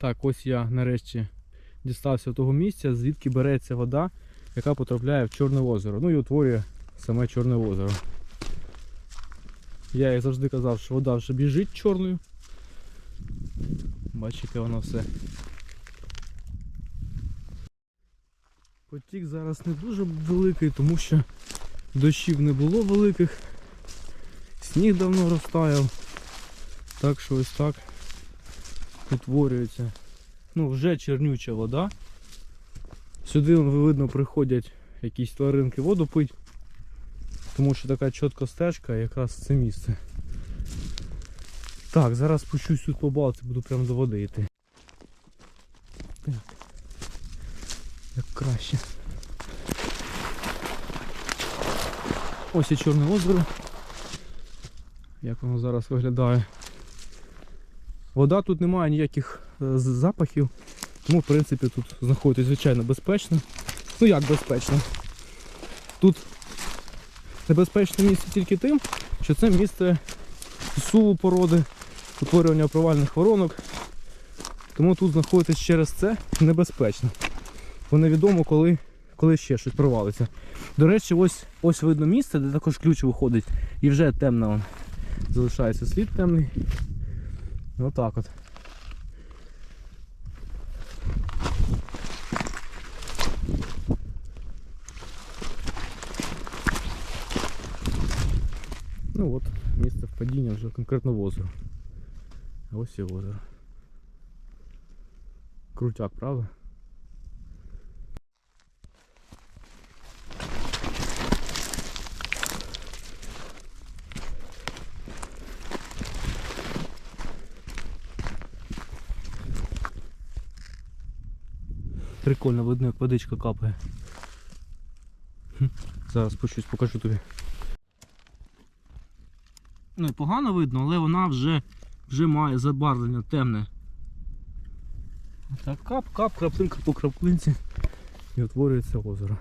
Так, ось я нарешті дістався до того місця, звідки береться вода, яка потрапляє в Чорне озеро. Ну і утворює саме Чорне озеро. Я як завжди казав, що вода вже біжить чорною. Бачите, воно все. Потік зараз не дуже великий, тому що дощів не було великих. Сніг давно розтаяв. Так що ось так утворюється. Ну, вже чернюча вода. Сюди видно приходять якісь тваринки воду пить. Тому що така чітка стежка якраз це місце. Так, зараз спущусь тут по балці, буду прямо до води йти. Так. Як краще. Ось і Чорне озеро. Як воно зараз виглядає. Вода тут немає ніяких е, запахів, тому в принципі тут знаходитись звичайно безпечно. Ну як безпечно? Тут небезпечне місце тільки тим, що це місце суву породи, утворювання провальних воронок. Тому тут знаходитись через це небезпечно. Бо невідомо, коли, коли ще щось провалиться. До речі, ось, ось видно місце, де також ключ виходить, і вже темно. Залишається слід темний. Отак от. Ну от, місце впадіння вже конкретно в озеро. А Ось і озеро. Крутяк, правда? Прикольно, видно, як водичка капає. Зараз спущусь, покажу тобі. Ну і погано видно, але вона вже, вже має забарвлення темне. Так, кап, кап, краплинка по краплинці і утворюється озеро.